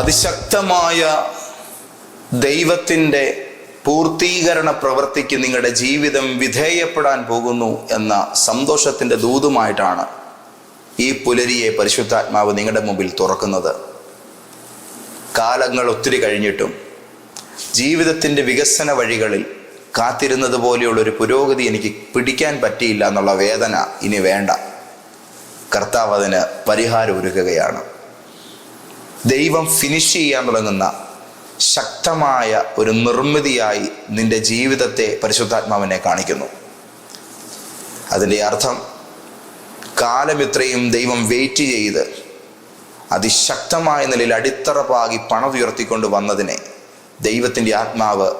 അതിശക്തമായ ദൈവത്തിന്റെ പൂർത്തീകരണ പ്രവൃത്തിക്ക് നിങ്ങളുടെ ജീവിതം വിധേയപ്പെടാൻ പോകുന്നു എന്ന സന്തോഷത്തിന്റെ ദൂതുമായിട്ടാണ് ഈ പുലരിയെ പരിശുദ്ധാത്മാവ് നിങ്ങളുടെ മുമ്പിൽ തുറക്കുന്നത്. കാലങ്ങൾ ഒത്തിരി കഴിഞ്ഞിട്ടും ജീവിതത്തിന്റെ വികസന വഴികളിൽ കാത്തിരുന്നത് പോലെയുള്ളൊരു പുരോഗതി എനിക്ക് പിടിക്കാൻ പറ്റിയില്ല എന്നുള്ള വേദന ഇനി വേണ്ട. കർത്താവ് അതിന് പരിഹാരം ഒരുക്കുകയാണ്. ദൈവം ഫിനിഷ് ചെയ്യാൻ തുടങ്ങുന്ന ശക്തമായ ഒരു നിർമ്മിതിയായി നിന്റെ ജീവിതത്തെ പരിശുദ്ധാത്മാവിനെ കാണിക്കുന്നു. അതിന്റെ അർത്ഥം കാലം ഇത്രയും ദൈവം വെയിറ്റ് ചെയ്ത് അതിശക്തമായ നിലയിൽ അടിത്തറ പാകി പണതുയർത്തിക്കൊണ്ട് വന്നതിനെ ദൈവത്തിന്റെ ആത്മാവ്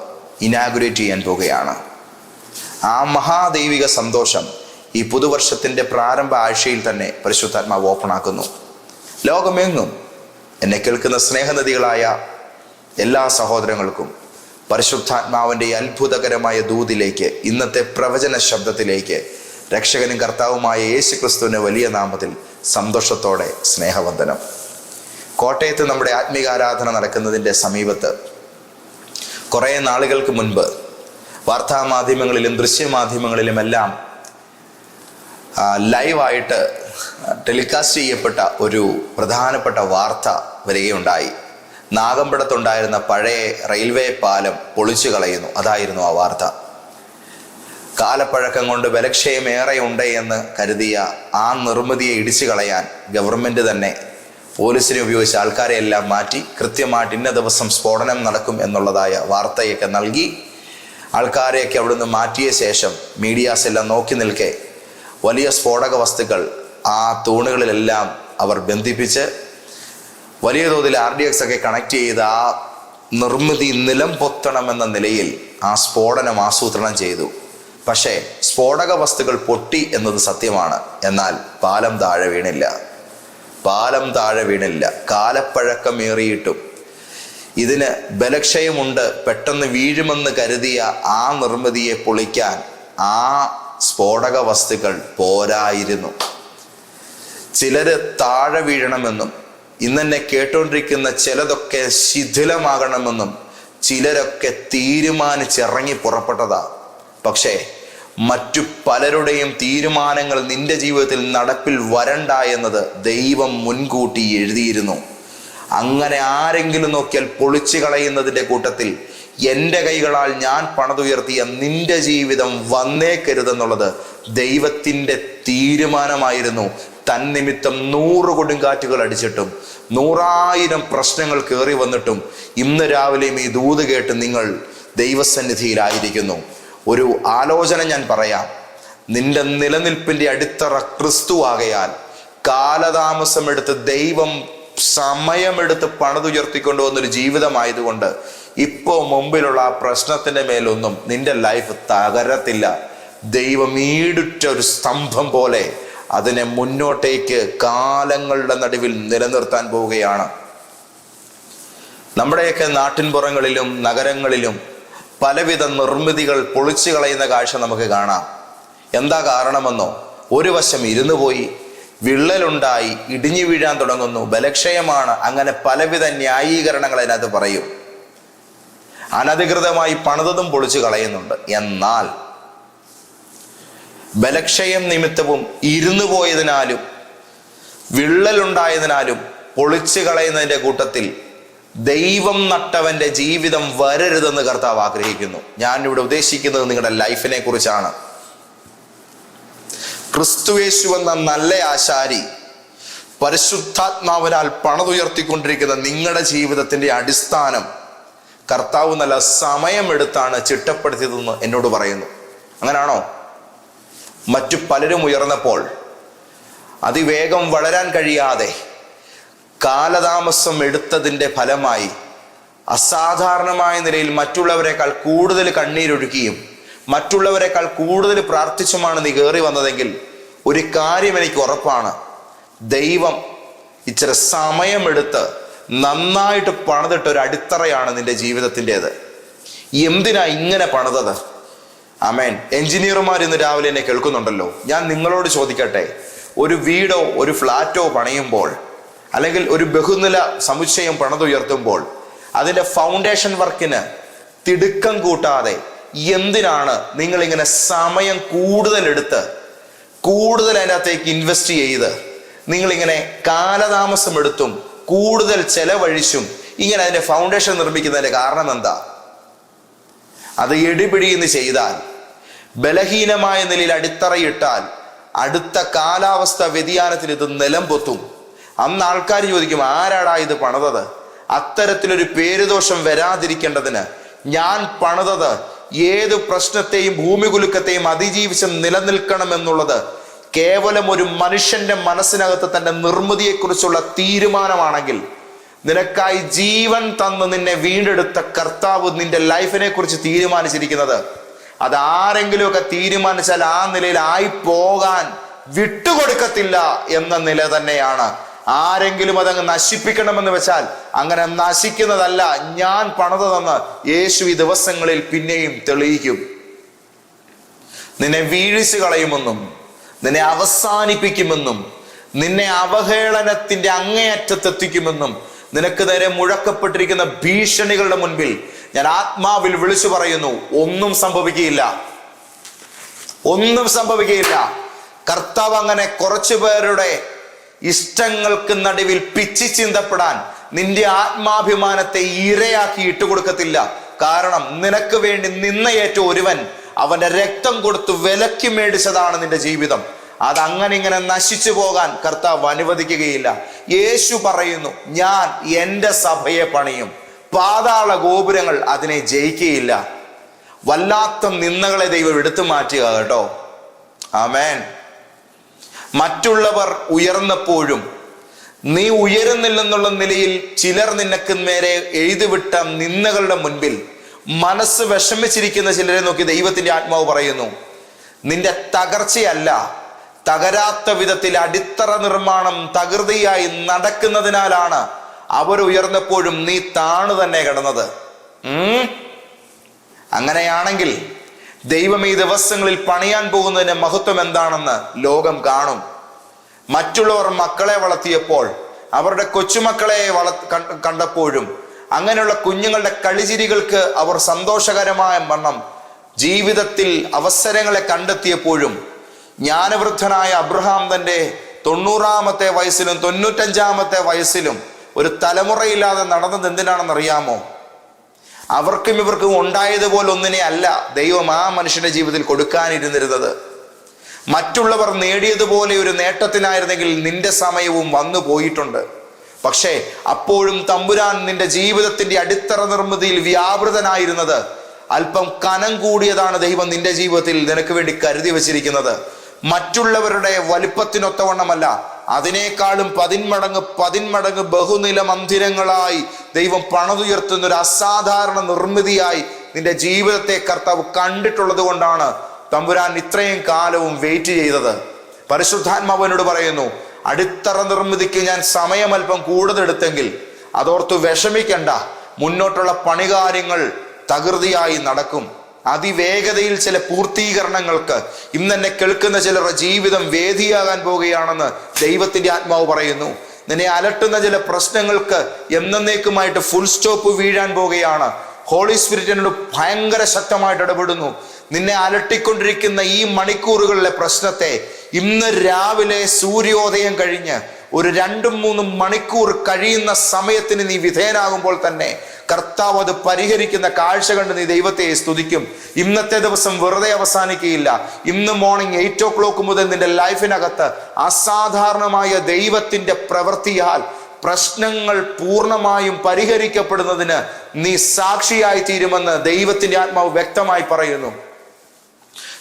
ഇനാഗുറേറ്റ് ചെയ്യാൻ പോകുകയാണ്. ആ മഹാദൈവിക സന്തോഷം ഈ പുതുവർഷത്തിന്റെ പ്രാരംഭ ആഴ്ചയിൽ തന്നെ പരിശുദ്ധാത്മാവ് ഓപ്പണാക്കുന്നു ലോകമെങ്ങും എന്നെ കേൾക്കുന്ന സ്നേഹനദികളായ എല്ലാ സഹോദരങ്ങൾക്കും പരിശുദ്ധാത്മാവിന്റെ അത്ഭുതകരമായ ദൂതിലേക്ക് ഇന്നത്തെ പ്രവചന ശബ്ദത്തിലേക്ക് രക്ഷകനും കർത്താവുമായ യേശു ക്രിസ്തുവിന്റെ വലിയ നാമത്തിൽ സന്തോഷത്തോടെ സ്നേഹവന്ദനം. കോട്ടയത്ത് നമ്മുടെ ആത്മീകാരാധന നടക്കുന്നതിന്റെ സമീപത്ത് കുറേ നാളുകൾക്ക് മുൻപ് വാർത്താമാധ്യമങ്ങളിലും ദൃശ്യമാധ്യമങ്ങളിലുമെല്ലാം ലൈവായിട്ട് ടെലികാസ്റ്റ് ചെയ്യപ്പെട്ട ഒരു പ്രധാനപ്പെട്ട വാർത്ത വരികയുണ്ടായി. നാഗമ്പടത്തുണ്ടായിരുന്ന പഴയ റെയിൽവേ പാലം പൊളിച്ചു കളയുന്നു. അതായിരുന്നു ആ വാർത്ത. കാലപ്പഴക്കം കൊണ്ട് ബലക്ഷയം ഏറെ ഉണ്ട് എന്ന് കരുതിയ ആ നിർമ്മിതിയെ ഇടിച്ചു കളയാൻ ഗവൺമെന്റ് തന്നെ പോലീസിനെ ഉപയോഗിച്ച് ആൾക്കാരെ എല്ലാം മാറ്റി കൃത്യമായിട്ട് ഇന്ന ദിവസം സ്ഫോടനം നടക്കും എന്നുള്ളതായ വാർത്തയൊക്കെ നൽകി. ആൾക്കാരെയൊക്കെ അവിടുന്ന് മാറ്റിയ ശേഷം മീഡിയാസ് എല്ലാം നോക്കി നിൽക്കെ വലിയ സ്ഫോടക വസ്തുക്കൾ ആ തൂണുകളിലെല്ലാം അവർ ബന്ധിപ്പിച്ച് വലിയ തോതിൽ ആർ ഡി എക്സ് ഒക്കെ കണക്ട് ചെയ്ത് ആ നിർമ്മിതി നിലം പൊത്തണമെന്ന നിലയിൽ ആ സ്ഫോടനം ആസൂത്രണം ചെയ്തു. പക്ഷേ സ്ഫോടക വസ്തുക്കൾ പൊട്ടി എന്നത് സത്യമാണ്. എന്നാൽ പാലം താഴെ വീണില്ല. പാലം താഴെ വീണില്ല. കാലപ്പഴക്കമേറിയിട്ടും ഇതിന് ബലക്ഷയമുണ്ട്. പെട്ടെന്ന് വീഴുമെന്ന് കരുതിയ ആ നിർമ്മിതിയെ പൊളിക്കാൻ ആ സ്ഫോടക വസ്തുക്കൾ പോരായിരുന്നു. ചിലര് താഴെ വീഴണമെന്നും ഇന്നെന്നെ കേട്ടുകൊണ്ടിരിക്കുന്ന ചിലതൊക്കെ ശിഥിലമാകണമെന്നും ചിലരൊക്കെ തീരുമാനിച്ചിറങ്ങി പുറപ്പെട്ടതാ. പക്ഷേ മറ്റു പലരുടെയും തീരുമാനങ്ങൾ നിന്റെ ജീവിതത്തിൽ നടപ്പിൽ വരണ്ട എന്നത് ദൈവം മുൻകൂട്ടി എഴുതിയിരുന്നു. അങ്ങനെ ആരെങ്കിലും നോക്കിയാൽ പൊളിച്ചു കളയുന്നതിന്റെ കൂട്ടത്തിൽ എന്റെ കൈകളാൽ ഞാൻ പണതുയർത്തിയ നിന്റെ ജീവിതം വന്നേക്കരുതെന്നുള്ളത് ദൈവത്തിന്റെ തീരുമാനമായിരുന്നു. തന്നിമിത്തം നൂറ് കൊടുങ്കാറ്റുകൾ അടിച്ചിട്ടും നൂറായിരം പ്രശ്നങ്ങൾ കയറി വന്നിട്ടും ഇന്ന് രാവിലെയും ഈ ദൂത് കേട്ട് നിങ്ങൾ ദൈവസന്നിധിയിലായിരിക്കുന്നു. ഒരു ആലോചന ഞാൻ പറയാം. നിന്റെ നിലനിൽപ്പിന്റെ അടിത്തറ ക്രിസ്തു ആകയാൽ കാലതാമസമെടുത്ത് ദൈവം സമയമെടുത്ത് പണിതുയർത്തിക്കൊണ്ടു വന്നൊരു ജീവിതമായതുകൊണ്ട് ഇപ്പോൾ മുമ്പിലുള്ള ആ പ്രശ്നത്തിന്റെ മേലൊന്നും നിന്റെ ലൈഫ് തകരത്തില്ല. ദൈവം ഈടുറ്റ ഒരു സ്തംഭം പോലെ അതിനെ മുന്നോട്ടേക്ക് കാലങ്ങളുടെ നടുവിൽ നിലനിർത്താൻ പോവുകയാണ്. നമ്മുടെയൊക്കെ നാട്ടിൻപുറങ്ങളിലും നഗരങ്ങളിലും പലവിധ നിർമ്മിതികൾ പൊളിച്ചു കളയുന്ന കാഴ്ച നമുക്ക് കാണാം. എന്താ കാരണമെന്നോ? ഒരു വശം ഇരുന്നു പോയി വിള്ളലുണ്ടായി ഇടിഞ്ഞു വീഴാൻ തുടങ്ങുന്നു ബലക്ഷയമാണ് അങ്ങനെ പലവിധ ന്യായീകരണങ്ങൾ അതിനകത്ത് പറയും. അനധികൃതമായി പണിതതും പൊളിച്ചു കളയുന്നുണ്ട്. എന്നാൽ ബലക്ഷയം നിമിത്തവും ഇരുന്നു പോയതിനാലും വിള്ളലുണ്ടായതിനാലും പൊളിച്ചു കളയുന്നതിന്റെ കൂട്ടത്തിൽ ദൈവം നട്ടവന്റെ ജീവിതം വരരുതെന്ന് കർത്താവ് ആഗ്രഹിക്കുന്നു. ഞാൻ ഇവിടെ ഉദ്ദേശിക്കുന്നത് നിങ്ങളുടെ ലൈഫിനെ കുറിച്ചാണ്. ക്രിസ്തുവേശു എന്ന നല്ല ആശാരി പരിശുദ്ധാത്മാവിനാൽ പണതുയർത്തിക്കൊണ്ടിരിക്കുന്ന നിങ്ങളുടെ ജീവിതത്തിന്റെ അടിസ്ഥാനം കർത്താവ് നല്ല സമയമെടുത്താണ് ചിട്ടപ്പെടുത്തിയതെന്ന് എന്നോട് പറയുന്നു. അങ്ങനാണോ? മറ്റു പലരും ഉയർന്നപ്പോൾ അതിവേഗം വളരാൻ കഴിയാതെ കാലതാമസം എടുത്തതിന്റെ ഫലമായി അസാധാരണമായ നിലയിൽ മറ്റുള്ളവരെക്കാൾ കൂടുതൽ കണ്ണീരൊഴുക്കിയും മറ്റുള്ളവരെക്കാൾ കൂടുതൽ പ്രാർത്ഥിച്ചുമാണ് നീ കയറി വന്നതെങ്കിൽ ഒരു കാര്യം എനിക്ക് ഉറപ്പാണ്. ദൈവം ഇച്ചിരി സമയമെടുത്ത് നന്നായിട്ട് പണിതിട്ട ഒരു അടിത്തറയാണ് നിന്റെ ജീവിതത്തിന്റെത്. എന്തിനാ ഇങ്ങനെ പണിതത്? അമേൻ എഞ്ചിനീയർമാർ ഇന്ന് രാവിലെ എന്നെ കേൾക്കുന്നുണ്ടല്ലോ. ഞാൻ നിങ്ങളോട് ചോദിക്കട്ടെ ഒരു വീടോ ഒരു ഫ്ലാറ്റോ പണിയുമ്പോൾ അല്ലെങ്കിൽ ഒരു ബഹുനില സമുച്ചയം പണതുയർത്തുമ്പോൾ അതിന്റെ ഫൗണ്ടേഷൻ വർക്കിന് തിടുക്കം കൂട്ടാതെ എന്തിനാണ് നിങ്ങൾ നിങ്ങളിങ്ങനെ സമയം കൂടുതൽ എടുത്ത് കൂടുതൽ അതിനകത്തേക്ക് ഇൻവെസ്റ്റ് ചെയ്ത് നിങ്ങളിങ്ങനെ കാലതാമസം എടുത്തും കൂടുതൽ ചെലവഴിച്ചും ഇങ്ങനെ അതിന്റെ ഫൗണ്ടേഷൻ നിർമ്മിക്കുന്നതിന്റെ കാരണം എന്താ? അത് എടിപിടിയെന്ന് ചെയ്താൽ ബലഹീനമായ നിലയിൽ അടിത്തറയിട്ടാൽ അടുത്ത കാലാവസ്ഥ വ്യതിയാനത്തിൽ ഇത് നിലം പൊത്തും അന്ന് ആൾക്കാർ ചോദിക്കും ആരാടാ ഇത് പണിതത്? അത്തരത്തിലൊരു പേരുദോഷം വരാതിരിക്കേണ്ടതിന് ഞാൻ പണിതത് ഏത് പ്രശ്നത്തെയും ഭൂമികുലുക്കത്തെയും അതിജീവിച്ച് നിലനിൽക്കണമെന്നുള്ളത് കേവലം ഒരു മനുഷ്യന്റെ മനസ്സിനകത്ത് തന്റെ നിർമ്മിതിയെക്കുറിച്ചുള്ള തീരുമാനമാണെങ്കിൽ നിനക്കായി ജീവൻ തന്ന് നിന്നെ വീണ്ടെടുത്ത കർത്താവ് നിന്റെ ലൈഫിനെ കുറിച്ച് തീരുമാനിച്ചിരിക്കുന്നത് അത് ആരെങ്കിലുമൊക്കെ തീരുമാനിച്ചാൽ ആ നിലയിൽ ആയി പോകാൻ വിട്ടുകൊടുക്കത്തില്ല എന്ന നില തന്നെയാണ്. ആരെങ്കിലും അതങ്ങ് നശിപ്പിക്കണമെന്ന് വെച്ചാൽ അങ്ങനെ നശിക്കുന്നതല്ല ഞാൻ പണിതതെന്ന് യേശു ഈ ദിവസങ്ങളിൽ പിന്നെയും തെളിയിക്കും. നിന്നെ വീഴിച്ചു കളയുമെന്നും നിന്നെ അവസാനിപ്പിക്കുമെന്നും നിന്നെ അവഹേളനത്തിന്റെ അങ്ങേയറ്റത്തെത്തിക്കുമെന്നും നിനക്ക് നേരെ മുഴക്കപ്പെട്ടിരിക്കുന്ന ഭീഷണികളുടെ മുൻപിൽ ഞാൻ ആത്മാവിൽ വിളിച്ചു പറയുന്നു ഒന്നും സംഭവിക്കുകയില്ല. ഒന്നും സംഭവിക്കുകയില്ല. കർത്താവ് അങ്ങനെ കുറച്ചു പേരുടെ ഇഷ്ടങ്ങൾക്ക് നടുവിൽ പിച്ചി ചിന്തപ്പെടാൻ നിന്റെ ആത്മാഭിമാനത്തെ ഇരയാക്കി ഇട്ടുകൊടുക്കത്തില്ല. കാരണം നിനക്ക് വേണ്ടി നിന്നയേറ്റ ഒരുവൻ അവന്റെ രക്തം കൊടുത്ത് വിലക്കി മേടിച്ചതാണ് നിന്റെ ജീവിതം. അത് അങ്ങനെ ഇങ്ങനെ നശിച്ചു പോകാൻ കർത്താവ് അനുവദിക്കുകയില്ല. യേശു പറയുന്നു ഞാൻ എന്റെ സഭയെ പണിയും. പാതാള ഗോപുരങ്ങൾ അതിനെ ജയിക്കുകയില്ല വല്ലാത്ത നിന്ദകളെ ദൈവം എടുത്തു മാറ്റുക കേട്ടോ. ആമേൻ. മറ്റുള്ളവർ ഉയർന്നപ്പോഴും നീ ഉയരുന്നില്ലെന്നുള്ള നിലയിൽ ചിലർ നിനക്ക് നേരെ എഴുതിവിട്ട നിന്ദകളുടെ മുൻപിൽ മനസ്സ് വിഷമിച്ചിരിക്കുന്ന ചിലരെ നോക്കി ദൈവത്തിന്റെ ആത്മാവ് പറയുന്നു. നിന്റെ തകർച്ചയല്ല തകരാത്ത വിധത്തിൽ അടിത്തറ നിർമ്മാണം തകൃതിയായി നടക്കുന്നതിനാലാണ് അവർ ഉയർന്നപ്പോഴും നീ താണു തന്നെ കിടന്നത്. അങ്ങനെയാണെങ്കിൽ ദൈവം ഈ ദിവസങ്ങളിൽ പണിയാൻ പോകുന്നതിന്റെ മഹത്വം എന്താണെന്ന് ലോകം കാണും. മറ്റുള്ളവർ മക്കളെ വളർത്തിയപ്പോൾ അവരുടെ കൊച്ചുമക്കളെ വള കണ്ടപ്പോഴും അങ്ങനെയുള്ള കുഞ്ഞുങ്ങളുടെ കളിചിരികൾക്ക് അവർ സന്തോഷകരമായ വണ്ണം ജീവിതത്തിൽ അവസരങ്ങളെ കണ്ടെത്തിയപ്പോഴും ജ്ഞാനവൃദ്ധനായ അബ്രഹാം തന്റെ തൊണ്ണൂറാമത്തെ വയസ്സിലും തൊണ്ണൂറ്റഞ്ചാമത്തെ വയസ്സിലും ഒരു തലമുറയില്ലാതെ നടന്നത് എന്തിനാണെന്ന് അറിയാമോ? അവർക്കും ഇവർക്കും ഉണ്ടായതുപോലെ ഒന്നിനെ അല്ല ദൈവം ആ മനുഷ്യന്റെ ജീവിതത്തിൽ കൊടുക്കാനിരുന്നിരുന്നത്. മറ്റുള്ളവർ നേടിയതുപോലെ ഒരു നേട്ടത്തിനായിരുന്നെങ്കിൽ നിന്റെ സമയവും വന്നു പോയിട്ടുണ്ട്. പക്ഷേ അപ്പോഴും തമ്പുരാൻ നിന്റെ ജീവിതത്തിന്റെ അടിത്തറ നിർമ്മിതിയിൽ വ്യാപൃതനായിരുന്നത് അല്പം കനം കൂടിയതാണ് ദൈവം നിന്റെ ജീവിതത്തിൽ നിനക്ക് വേണ്ടി കരുതി വച്ചിരിക്കുന്നത്. മറ്റുള്ളവരുടെ വലിപ്പത്തിനൊത്തവണ്ണമല്ല അതിനേക്കാളും പതിന്മടങ്ങ് പതിന്മടങ്ങ് ബഹുനില മന്ദിരങ്ങളായി ദൈവം പണതുയർത്തുന്ന ഒരു അസാധാരണ നിർമ്മിതിയായി നിന്റെ ജീവിതത്തെ കർത്താവ് കണ്ടിട്ടുള്ളത് കൊണ്ടാണ് തമ്പുരാൻ ഇത്രയും കാലവും വെയിറ്റ് ചെയ്തത്. പരിശുദ്ധാത്മാവനോട് പറയുന്നു അടിത്തറ നിർമ്മിതിക്ക് ഞാൻ സമയമല്പം കൂടുതൽ കൂടുതലെടുത്തെങ്കിൽ അതോർത്ത് വിഷമിക്കണ്ട. മുന്നോട്ടുള്ള പണികാര്യങ്ങൾ തകൃതിയായി നടക്കും. അതിവേഗതയിൽ ചില പൂർത്തീകരണങ്ങൾക്ക് ഇന്ന് എന്നെ കേൾക്കുന്ന ചിലരുടെ ജീവിതം വേദിയാകാൻ പോവുകയാണെന്ന് ദൈവത്തിന്റെ ആത്മാവ് പറയുന്നു. നിന്നെ അലട്ടുന്ന ചില പ്രശ്നങ്ങൾക്ക് എന്നേക്കുമായിട്ട് ഫുൾ സ്റ്റോപ്പ് വീഴാൻ പോവുകയാണ് ഹോളി സ്പിരിറ്റ് എന്നോട് ഭയങ്കര ശക്തമായിട്ട് ഇടപെടുന്നു. നിന്നെ അലട്ടിക്കൊണ്ടിരിക്കുന്ന ഈ മണിക്കൂറുകളിലെ പ്രശ്നത്തെ ഇന്ന് രാവിലെ സൂര്യോദയം കഴിഞ്ഞ് ഒരു രണ്ടും മൂന്നും മണിക്കൂർ കഴിയുന്ന സമയത്തിന് നീ വിധേയനാകുമ്പോൾ തന്നെ കർത്താവ് അത് പരിഹരിക്കുന്ന കാഴ്ച കണ്ട് നീ ദൈവത്തെ സ്തുതിക്കും. ഇന്നത്തെ ദിവസം വെറുതെ അവസാനിക്കുകയില്ല. ഇന്ന് മോർണിംഗ് എയ്റ്റ് ഓ ക്ലോക്ക് മുതൽ നിന്റെ ലൈഫിനകത്ത് അസാധാരണമായ ദൈവത്തിന്റെ പ്രവൃത്തിയാൽ പ്രശ്നങ്ങൾ പൂർണമായും പരിഹരിക്കപ്പെടുന്നതിന് നീ സാക്ഷിയായി തീരുമെന്ന് ദൈവത്തിന്റെ ആത്മാവ് വ്യക്തമായി പറയുന്നു.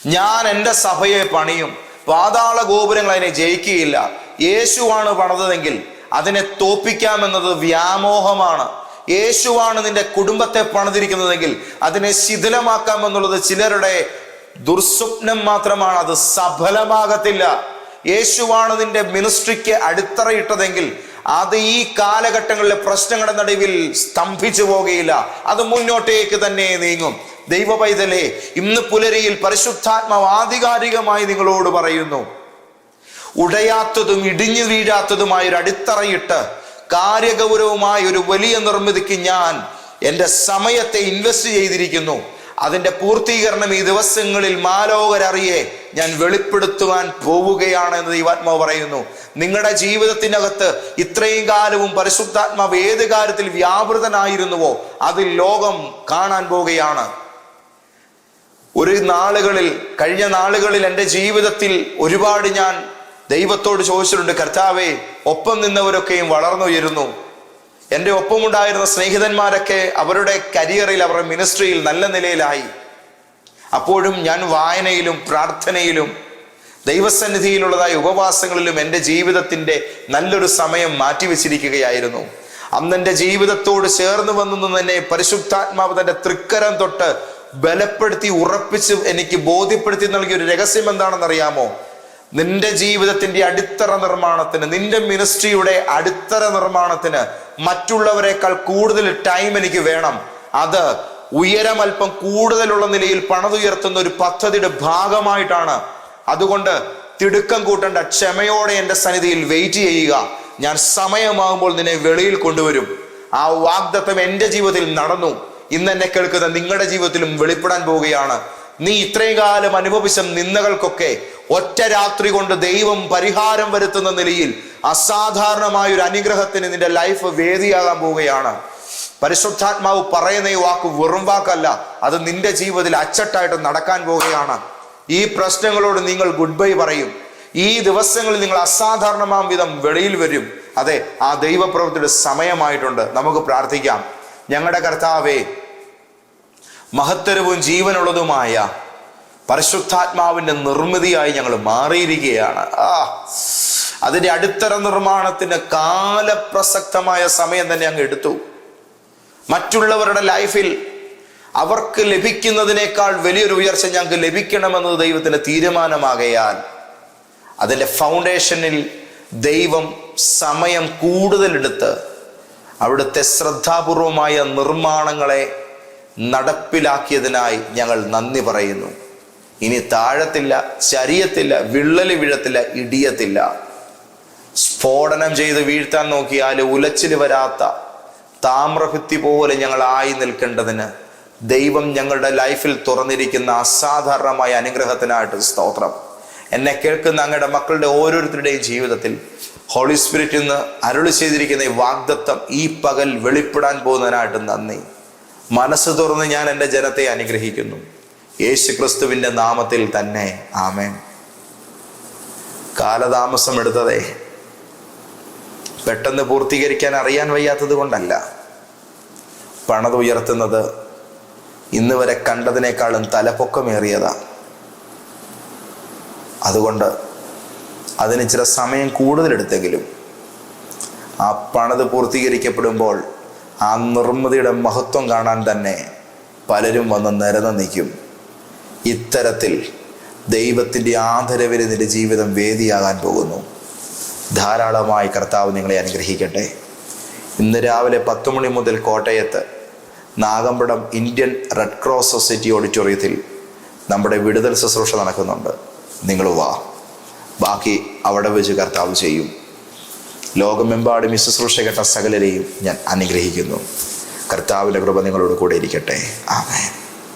ഞാൻ എന്റെ സഭയെ പണിയും. പാതാള ഗോപുരങ്ങൾ അതിനെ ജയിക്കുകയില്ല. യേശുവാണ് പണിതതെങ്കിൽ അതിനെ തോപ്പിക്കാമെന്നത് വ്യാമോഹമാണ്. യേശുവാണ് നിന്റെ കുടുംബത്തെ പണിതിരിക്കുന്നതെങ്കിൽ അതിനെ ശിഥിലമാക്കാം എന്നുള്ളത് ചിലരുടെ ദുർസ്വപ്നം മാത്രമാണ്. അത് സഫലമാകത്തില്ല. യേശുവാണ് നിന്റെ മിനിസ്ട്രിക്ക് അടിത്തറയിട്ടതെങ്കിൽ അത് ഈ കാലഘട്ടങ്ങളിലെ പ്രശ്നങ്ങളുടെ നടുവിൽ സ്തംഭിച്ചു പോകുകയില്ല അത് മുന്നോട്ടേക്ക് തന്നെ നീങ്ങും. ദൈവ പൈതലേ ഇന്ന് പുലരിയിൽ പരിശുദ്ധാത്മാവ് ആധികാരികമായി നിങ്ങളോട് പറയുന്നു. ഉടയാത്തതും ഇടിഞ്ഞു വീഴാത്തതുമായ ഒരു അടിത്തറയിട്ട് കാര്യഗൗരവമായ ഒരു വലിയ നിർമ്മിതിക്ക് ഞാൻ എന്റെ സമയത്തെ ഇൻവെസ്റ്റ് ചെയ്തിരിക്കുന്നു. അതിന്റെ പൂർത്തീകരണം ഈ ദിവസങ്ങളിൽ മാലോകരറിയെ ഞാൻ വെളിപ്പെടുത്തുവാൻ പോവുകയാണ് എന്ന് ദൈവാത്മാവ് പറയുന്നു. നിങ്ങളുടെ ജീവിതത്തിനകത്ത് ഇത്രയും കാലവും പരിശുദ്ധാത്മാവ് ഏത് കാര്യത്തിൽ വ്യാപൃതനായിരുന്നുവോ അതിൽ ലോകം കാണാൻ പോവുകയാണ്. ഒരു നാളുകളിൽ കഴിഞ്ഞ നാളുകളിൽ എന്റെ ജീവിതത്തിൽ ഒരുപാട് ഞാൻ ദൈവത്തോട് ചോദിച്ചിട്ടുണ്ട് കർത്താവെ ഒപ്പം നിന്നവരൊക്കെയും വളർന്നുയരുന്നു. എന്റെ ഒപ്പമുണ്ടായിരുന്ന സ്നേഹിതന്മാരൊക്കെ അവരുടെ കരിയറിൽ അവരുടെ മിനിസ്ട്രിയിൽ നല്ല നിലയിലായി. അപ്പോഴും ഞാൻ വായനയിലും പ്രാർത്ഥനയിലും ദൈവസന്നിധിയിലുള്ളതായ ഉപവാസങ്ങളിലും എന്റെ ജീവിതത്തിന്റെ നല്ലൊരു സമയം മാറ്റിവെച്ചിരിക്കുകയായിരുന്നു. അന്ന് എന്റെ ജീവിതത്തോട് ചേർന്ന് വന്നു തന്നെ പരിശുദ്ധാത്മാവ് തന്റെ തൃക്കരം തൊട്ട് ബലപ്പെടുത്തി ഉറപ്പിച്ച് എനിക്ക് ബോധ്യപ്പെടുത്തി നൽകിയ ഒരു രഹസ്യം എന്താണെന്നറിയാമോ? നിന്റെ ജീവിതത്തിന്റെ അടിത്തറ നിർമ്മാണത്തിന് നിന്റെ മിനിസ്ട്രിയുടെ അടിത്തറ നിർമ്മാണത്തിന് മറ്റുള്ളവരെക്കാൾ കൂടുതൽ ടൈം എനിക്ക് വേണം. അത് ഉയരം അല്പം കൂടുതലുള്ള നിലയിൽ പണതുയർത്തുന്ന ഒരു പദ്ധതിയുടെ ഭാഗമായിട്ടാണ്. അതുകൊണ്ട് തിടുക്കം കൂട്ടേണ്ട ക്ഷമയോടെ എന്റെ സന്നിധിയിൽ വെയിറ്റ് ചെയ്യുക. ഞാൻ സമയമാകുമ്പോൾ നിന്നെ വെളിയിൽ കൊണ്ടുവരും. ആ വാഗ്ദത്തം എന്റെ ജീവിതത്തിൽ നടന്നു. ഇന്ന് എന്നെ കേൾക്കുന്ന നിങ്ങളുടെ ജീവിതത്തിലും വെളിപ്പെടാൻ പോവുകയാണ്. നീ ഇത്രയും കാലം അനുഭവിച്ച നിന്ദകൾക്കൊക്കെ ഒറ്റ രാത്രി കൊണ്ട് ദൈവം പരിഹാരം വരുത്തുന്ന നിലയിൽ അസാധാരണമായ ഒരു അനുഗ്രഹത്തിന് നിന്റെ ലൈഫ് വേദിയാകാൻ പോവുകയാണ്. പരിശുദ്ധാത്മാവ് പറയുന്ന ഈ വാക്ക് വെറും വാക്കല്ല അത് നിന്റെ ജീവിതത്തിൽ അച്ചട്ടായിട്ട് നടക്കാൻ പോവുകയാണ്. ഈ പ്രശ്നങ്ങളോട് നിങ്ങൾ ഗുഡ് ബൈ പറയും. ഈ ദിവസങ്ങളിൽ നിങ്ങൾ അസാധാരണമാം വിധം വെളിയിൽ വരും. അതെ ആ ദൈവപ്രവൃത്തിയുടെ സമയമായിട്ടുണ്ട്. നമുക്ക് പ്രാർത്ഥിക്കാം. ഞങ്ങളുടെ കർത്താവേ മഹത്തരവും ജീവനുള്ളതുമായ പരിശുദ്ധാത്മാവിന്റെ നിർമ്മിതിയായി ഞങ്ങൾ മാറിയിരിക്കുകയാണ്. ആ അതിന്റെ അടിത്തറ നിർമ്മാണത്തിന് കാലപ്രസക്തമായ സമയം തന്നെ അങ്ങ് എടുത്തു. മറ്റുള്ളവരുടെ ലൈഫിൽ അവർക്ക് ലഭിക്കുന്നതിനേക്കാൾ വലിയൊരു ഉയർച്ച ഞങ്ങൾക്ക് ലഭിക്കണമെന്നത് ദൈവത്തിന്റെ തീരുമാനമാകയാൽ അതിന്റെ ഫൗണ്ടേഷനിൽ ദൈവം സമയം കൂടുതലെടുത്ത് അവിടുത്തെ ശ്രദ്ധാപൂർവമായ നിർമ്മാണങ്ങളെ നടപ്പിലാക്കിയതിനായി ഞങ്ങൾ നന്ദി പറയുന്നു. ഇനി താഴത്തില്ല ചരിയത്തില്ല വിള്ളൽ വീഴത്തില്ല ഇടിയത്തില്ല. സ്ഫോടനം ചെയ്ത് വീഴ്ത്താൻ നോക്കിയാൽ ഉലച്ചിൽ വരാത്ത താമ്രഭിത്തി പോലെ ഞങ്ങൾ ആയി നിൽക്കേണ്ടതിന് ദൈവം ഞങ്ങളുടെ ലൈഫിൽ തുറന്നിരിക്കുന്ന അസാധാരണമായ അനുഗ്രഹത്തിനായിട്ട് സ്തോത്രം. എന്നെ കേൾക്കുന്ന അങ്ങയുടെ മക്കളുടെ ഓരോരുത്തരുടെയും ജീവിതത്തിൽ ഹോളി സ്പിരിറ്റ് ഇന്ന് അരുളി ചെയ്തിരിക്കുന്ന ഈ വാഗ്ദത്വം ഈ പകൽ വെളിപ്പെടാൻ പോകുന്നതിനായിട്ട് നന്ദി. മനസ്സ് തുറന്ന് ഞാൻ എന്റെ ജനത്തെ അനുഗ്രഹിക്കുന്നു. യേശു ക്രിസ്തുവിന്റെ നാമത്തിൽ തന്നെ. ആമേൻ. കാലതാമസം എടുത്തതേ. പെട്ടെന്ന് പൂർത്തീകരിക്കാൻ അറിയാൻ വയ്യാത്തത് കൊണ്ടല്ല. പണത് ഉയർത്തുന്നത് ഇന്ന് വരെ കണ്ടതിനേക്കാളും തലപ്പൊക്കമേറിയതാ. അതുകൊണ്ട് അതിന് ചില സമയം കൂടുതലെടുത്തെങ്കിലും ആ പണത് പൂർത്തീകരിക്കപ്പെടുമ്പോൾ ആ നിർമ്മിതിയുടെ മഹത്വം കാണാൻ തന്നെ പലരും വന്ന് നിരന്ന് നിൽക്കും. ഇത്തരത്തിൽ ദൈവത്തിന്റെ ആദരവിന് നിന്റെ ജീവിതം വേദിയാകാൻ പോകുന്നു. ധാരാളമായി കർത്താവ് നിങ്ങളെ അനുഗ്രഹിക്കട്ടെ. ഇന്ന് രാവിലെ പത്ത് മണി മുതൽ കോട്ടയത്ത് Nagampadam Indian Red Cross Society ഓഡിറ്റോറിയത്തിൽ നമ്മുടെ വിടുതൽ ശുശ്രൂഷ നടക്കുന്നുണ്ട്. നിങ്ങൾ വാ. ബാക്കി അവിടെ വെച്ച് കർത്താവ് ചെയ്യും. ലോകമെമ്പാടും ഈ ശുശ്രൂഷ കേട്ട സകലരെയും ഞാൻ അനുഗ്രഹിക്കുന്നു. കർത്താവിന്റെ കൃപ നിങ്ങളോട് കൂടെ ഇരിക്കട്ടെ. ആമേൻ.